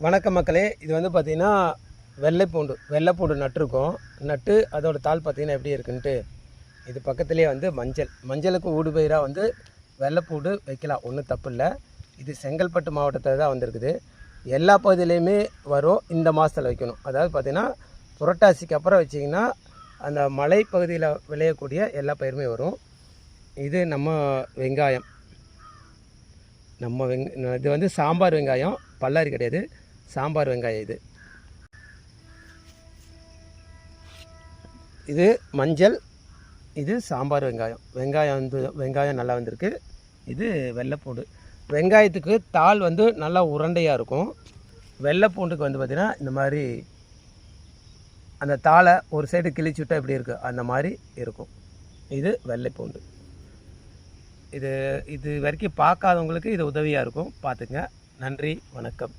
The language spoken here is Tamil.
வணக்க மக்களே. இது வந்து பார்த்திங்கன்னா வெள்ளைப்பூண்டு வெள்ளைப்பூண்டு நட்டுருக்கோம் நட்டு அதோட தாள் பார்த்திங்கன்னா எப்படி இருக்குன்ட்டு இது பக்கத்துலேயே வந்து மஞ்சள். மஞ்சளுக்கு ஊடுபயிராக வந்து வெள்ளைப்பூண்டு வைக்கலாம். ஒன்றும் தப்பு இல்லை. இது செங்கல்பட்டு மாவட்டத்தில் தான் வந்திருக்குது. எல்லா பகுதியிலையுமே வரும். இந்த மாதத்தில் வைக்கணும். அதாவது பார்த்திங்கன்னா புரட்டாசிக்கு அப்புறம் வச்சிங்கன்னா அந்த மலை பகுதியில் விளையக்கூடிய எல்லா பயிருமே வரும். இது நம்ம வெங்காயம். நம்ம வெங் இது வந்து சாம்பார் வெங்காயம். பல்லாரி கிடையாது. சாம்பார் வெங்காயம் இது. இது மஞ்சள் இது சாம்பார் வெங்காயம். வெங்காயம் வந்து வெங்காயம் நல்லா வந்திருக்கு. இது வெள்ளைப்பூண்டு. வெங்காயத்துக்கு தாள் வந்து நல்லா உருண்டையாக இருக்கும். வெள்ளைப்பூண்டுக்கு வந்து பார்த்திங்கன்னா இந்த மாதிரி அந்த தாளை ஒரு சைடு கிழிச்சு விட்டால் எப்படி இருக்குது அந்த மாதிரி இருக்கும். இது வெள்ளைப்பூண்டு. இது இது வரைக்கும் பார்க்காதவங்களுக்கு இது உதவியாக இருக்கும். பார்த்துங்க நன்றி வணக்கம்.